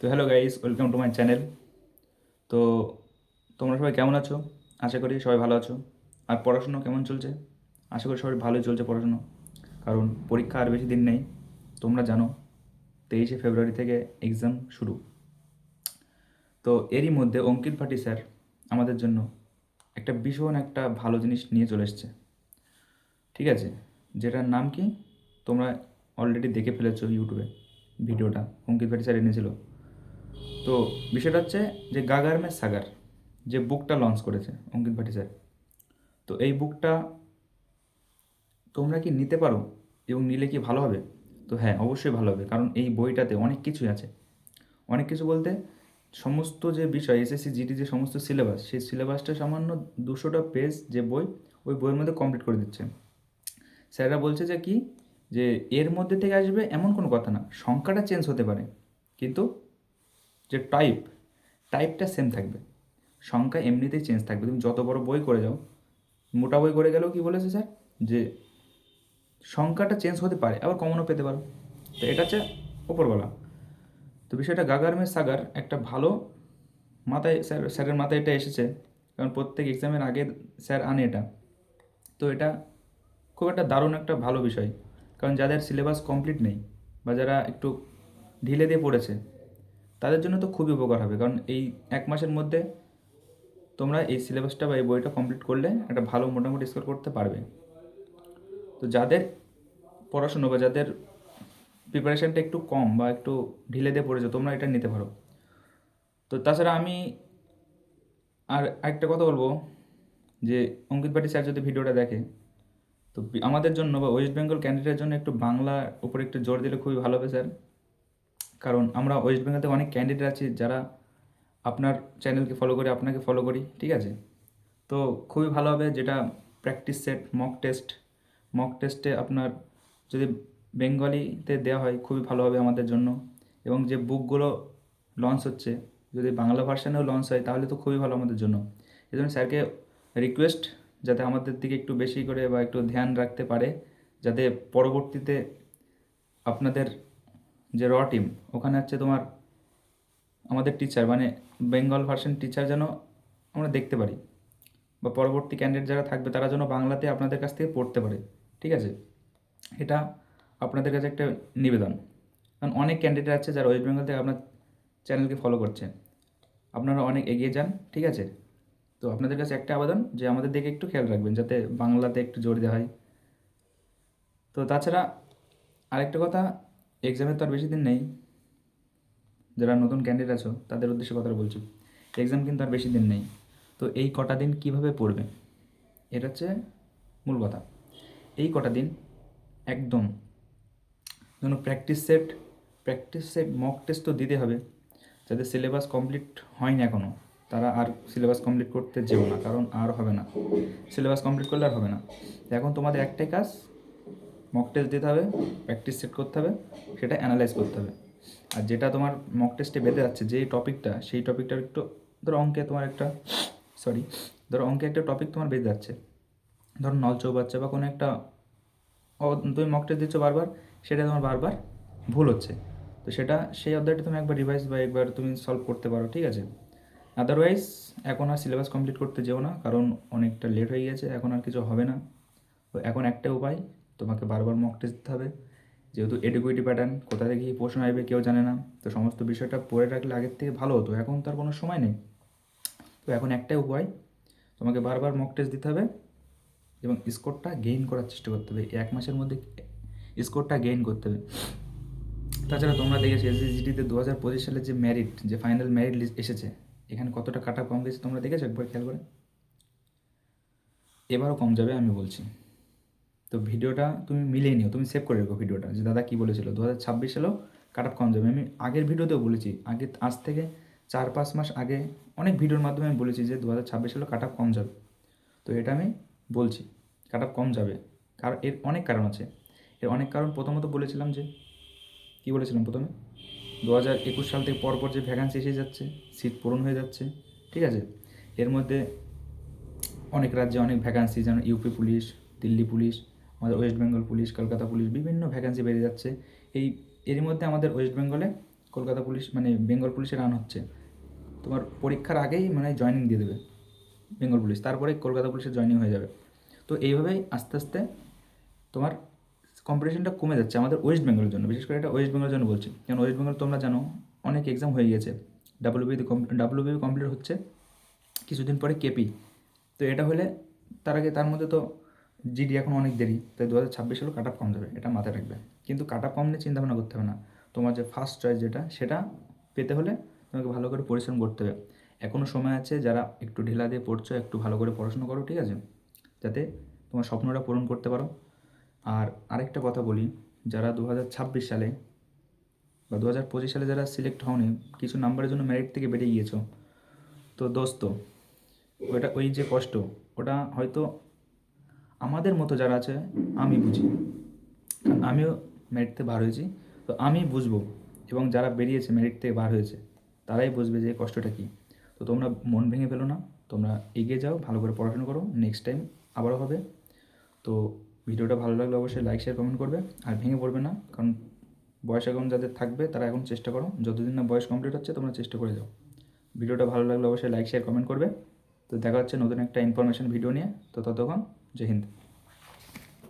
তো hello guys welcome to my channel তো তোমরা সবাই কেমন আছো? আশা করি সবাই ভালো আছো। আর পড়াশুনো কেমন চলছে? আশা করি সবাই ভালোই চলছে পড়াশুনো। কারণ পরীক্ষা আর বেশি দিন নেই। তোমরা জানো, তেইশে ফেব্রুয়ারি থেকে এক্সাম শুরু। তো এরই মধ্যে অঙ্কিত ভাটি স্যার আমাদের জন্য একটা ভীষণ একটা ভালো জিনিস নিয়ে চলে এসছে। ঠিক আছে? যেটার নাম কি? তোমরা অলরেডি দেখে ফেলেছো ইউটিউবে ভিডিওটা। অঙ্কিত ভাটি স্যার এনেছিল। তো বিষয়টা হচ্ছে যে গাগার মে সাগার, যে বুকটা লঞ্চ করেছে অঙ্কিত ভাটি স্যার। তো এই বুকটা তোমরা কি নিতে পারো এবং নিলে কি ভালো হবে? তো হ্যাঁ অবশ্যই ভালো হবে, কারণ এই বইটাতে অনেক কিছুই আছে। অনেক কিছু বলতে সমস্ত যে বিষয় এসএসসি জিডি যে সমস্ত সিলেবাস সেই সিলেবাসটা সামান্য দুশোটা পেজ যে বই, ওই বইয়ের মধ্যে কমপ্লিট করে দিচ্ছে। স্যাররা বলছে যে কি? যে এর মধ্যে থেকে আসবে এমন কোনো কথা না, সংখ্যাটা চেঞ্জ হতে পারে, কিন্তু যে টাইপ টাইপটা সেম থাকবে। সংখ্যা এমনিতেই চেঞ্জ থাকবে। তুমি যত বড় বই করে যাও, মোটা বই করে গেলেও কি বলেছে স্যার যে সংখ্যাটা চেঞ্জ হতে পারে, আবার কমনও পেতে পারো। তো এটা হচ্ছে ওপরবেলা তো বিষয়টা গাগার মে সাগার একটা ভালো মাথায় স্যার স্যারের মাথায় এটা এসেছে। কারণ প্রত্যেক এক্সামের আগে স্যার আনে এটা। তো এটা খুব একটা দারুণ একটা ভালো বিষয়। কারণ যাদের সিলেবাস কমপ্লিট নেই, বা যারা একটু ঢিলে দিয়ে পড়েছে তাদের জন্য তো খুবই উপকার হবে। কারণ এই এক মাসের মধ্যে তোমরা এই সিলেবাসটা বা এই বইটা কমপ্লিট করলে একটা ভালো মোটামুটি স্কোর করতে পারবে। তো যাদের পড়াশুনো বা যাদের প্রিপারেশানটা একটু কম বা একটু ঢিলে দিয়ে পড়েছে, তোমরা এটা নিতে পারো। তো তাছাড়া আমি আর একটা কথা বলব যে অঙ্কিত পাটি স্যার যদি ভিডিওটা দেখে, তো আমাদের জন্য বা ওয়েস্ট বেঙ্গল ক্যান্ডিডেটের জন্য একটু বাংলার উপর একটু জোর দিলে খুবই ভালো হবে স্যার। কারণ আমরা ওয়েস্ট বেঙ্গল থেকে অনেক ক্যান্ডিডেট আছি যারা আপনার চ্যানেলকে ফলো করি, আপনাকে ফলো করি, ঠিক আছে? তো খুবই ভালো হবে যেটা practice set mock test mock টেস্টে আপনার যদি বেঙ্গলিতে দেওয়া হয়, খুবই ভালো হবে আমাদের জন্য। এবং যে বুকগুলো লঞ্চ হচ্ছে, যদি বাংলা ভার্সানেও লঞ্চ হয়, তাহলে তো খুবই ভালো আমাদের জন্য। এই জন্য স্যারকে রিকোয়েস্ট যাতে আমাদের দিকে একটু বেশি করে বা একটু ধ্যান রাখতে পারে, যাতে পরবর্তীতে আপনাদের যে র টিম ওখানে হচ্ছে তোমার আমাদের টিচার মানে বেঙ্গল ভার্সন টিচার যেন আমরা দেখতে পারি বা পরবর্তী ক্যান্ডিডেট যারা থাকবে তারা যেন বাংলাতে আপনাদের কাছ থেকে পড়তে পারে, ঠিক আছে? এটা আপনাদের কাছে একটা নিবেদন। কারণ অনেক ক্যান্ডিডেট আছে যারা ওয়েস্ট বেঙ্গল থেকে আপনার চ্যানেলকে ফলো করছে। আপনারা অনেক এগিয়ে যান, ঠিক আছে? তো আপনাদের কাছে একটা আবেদন যে আমাদের দিকে একটু খেয়াল রাখবেন যাতে বাংলাতে একটু জোর দেওয়া হয়। তো তাছাড়া আরেকটা কথা এক্সামের তো আর বেশি দিন নেই। যারা নতুন ক্যান্ডিডেট আছো, তাদের উদ্দেশ্যে কথাটা বলছি। এক্সাম কিন্তু আর বেশি দিন নেই। তো এই কটা দিন কীভাবে পড়বে? এটা হচ্ছে মূল কথা। এই কটা দিন একদম যেন practice set practice set mock test তো দিতে হবে। যাদের সিলেবাস কমপ্লিট হয়নি এখনও তারা আর সিলেবাস কমপ্লিট করতে যেও না, কারণ আর হবে না। সিলেবাস কমপ্লিট করলে আর হবে না। এখন তোমাদের একটাই কাজ মক টেস্ট দিতে হবে প্র্যাকটিস সেট করতে হবে, সেটা অ্যানালাইজ করতে হবে। আর যেটা তোমার মক টেস্টে বেঁধে যাচ্ছে যে টপিকটা সেই টপিকটার একটু ধরো অঙ্কে তোমার একটা সরি ধরো অঙ্কে একটা টপিক তোমার বেঁধে যাচ্ছে। ধরো নল চৌবাচ্চা বা কোনো একটা তুমি মক টেস্ট দিচ্ছ বারবার, সেটা তোমার বারবার ভুল হচ্ছে। তো সেটা, সেই অধ্যায়টা তুমি একবার রিভাইজ বা একবার তুমি সলভ করতে পারো, ঠিক আছে? আদারওয়াইজ এখন আর সিলেবাস কমপ্লিট করতে যেও না, কারণ অনেকটা লেট হয়ে গেছে, এখন আর কিছু হবে না। তো এখন একটা উপায় তোমাকে বারবার মক টেস্ট দিতে হবে। যেহেতু এডুকুইটি প্যাটার্ন কোথা থেকে কী প্রশ্ন আসবে কেউ জানে না। তো সমস্ত বিষয়টা পড়ে রাখলে আগের থেকে ভালো হতো, এখন তার কোনো সময় নেই। তো এখন একটাই উপায়, তোমাকে বারবার মক টেস্ট দিতে হবে এবং স্কোরটা গেইন করার চেষ্টা করতে হবে। এক মাসের মধ্যে স্কোরটা গেইন করতে হবে। তাছাড়া তোমরা দেখেছ এসএসজিটিতে দু হাজার পঁচিশ সালে যে ম্যারিট যে ফাইনাল ম্যারিট লিস্ট এসেছে, এখানে কতটা কাটা কম গেছে তোমরা দেখেছ একবার খেয়াল করে? এবারও কম যাবে আমি বলছি। তো ভিডিওটা তুমি মিলিয়ে নিও, তুমি সেভ করে রেখো ভিডিওটা। যে দাদা কী বলেছিল দু হাজার ছাব্বিশ সালেও কাট অফ কম যাবে আমি আগের ভিডিওতেও বলেছি, আগে আজ থেকে চার পাঁচ মাস আগে অনেক ভিডিওর মাধ্যমে আমি বলেছি যে দু হাজার ছাব্বিশ সালেও কাট অফ কম যাবে। তো এটা আমি বলছি কাট অফ কম যাবে। কারণ এর অনেক কারণ আছে। এর অনেক কারণ, প্রথমত বলেছিলাম যে, কী বলেছিলাম প্রথমে? দু হাজার একুশ সাল থেকে পরপর যে ভ্যাকান্সি এসে যাচ্ছে সিট পূরণ হয়ে যাচ্ছে, ঠিক আছে? এর মধ্যে অনেক রাজ্যে অনেক ভ্যাকান্সি যেমন ইউপি পুলিশ, দিল্লি পুলিশ আমাদের ওয়েস্ট বেঙ্গল পুলিশ কলকাতা পুলিশ বিভিন্ন ভ্যাকান্সি বেড়ে যাচ্ছে। এই, এরই মধ্যে আমাদের ওয়েস্ট বেঙ্গলে কলকাতা পুলিশ মানে বেঙ্গল পুলিশে রান হচ্ছে। তোমার পরীক্ষার আগেই মানে জয়েনিং দিয়ে দেবে বেঙ্গল পুলিশ তারপরে কলকাতা পুলিশে জয়েনিং হয়ে যাবে। তো এইভাবেই আস্তে আস্তে তোমার কম্পিটিশনটা কমে যাচ্ছে আমাদের ওয়েস্ট বেঙ্গলের জন্য। বিশেষ করে এটা ওয়েস্ট বেঙ্গলের জন্য বলছি। কারণ ওয়েস্ট বেঙ্গল তোমরা জানো, অনেক এক্সাম হয়ে গেছে। ডাব্লিউবি ডাব্লিউবি কমপ্লিট হচ্ছে। কিছুদিন পরে কেপি তো এটা হলে তার আগে, তার মধ্যে তো জিডি এখন অনেক দেরি, তাই দু হাজার ছাব্বিশ হলেও কাট আপ কম যাবে, এটা মাথায় রাখবে কিন্তু কাট আপ কম নিয়ে চিন্তা ভাবনা করতে হবে না। তোমার যে ফার্স্ট চয়েস যেটা, সেটা পেতে হলে তোমাকে ভালো করে পরিশ্রম করতে হবে। এখনও সময় আছে যারা একটু ঢিলা দিয়ে পড়ছো, একটু ভালো করে পড়াশোনা করো, ঠিক আছে? যাতে তোমার স্বপ্নটা পূরণ করতে পারো। আর আরেকটা কথা বলি, যারা দু ছাব্বিশ সালে বা দু পঁচিশ সালে যারা সিলেক্ট হওনি, কিছু নাম্বারের জন্য মেরিট থেকে বেরিয়ে গিয়েছো। তো দোস্ত, ওটা ওই যে কষ্ট, ওটা হয়তো আমাদের মতো যারা আছে, আমি বুঝি। আমিও মেরিট থেকে বার হয়েছি। তো আমি বুঝব এবং যারা বেরিয়েছে মেরিট থেকে বার হয়েছে, তারাই বুঝবে যে কষ্টটা কী। তো তোমরা মন ভেঙে ফেলো না, তোমরা এগিয়ে যাও, ভালো করে পড়াশোনা করো নেক্সট টাইম আবারও হবে। তো ভিডিওটা ভালো লাগলে অবশ্যই লাইক শেয়ার কমেন্ট করবে। আর ভেঙে পড়বে না, কারণ বয়স এখন যাদের থাকবে, তারা এখন চেষ্টা করো। যতদিন না বয়স কমপ্লিট হচ্ছে, তোমরা চেষ্টা করে যাও। ভিডিওটা ভালো লাগলে অবশ্যই লাইক শেয়ার কমেন্ট করবে। তো দেখা হচ্ছে নতুন একটা ইনফরমেশন ভিডিও নিয়ে। তো ততক্ষণ जय हिंद।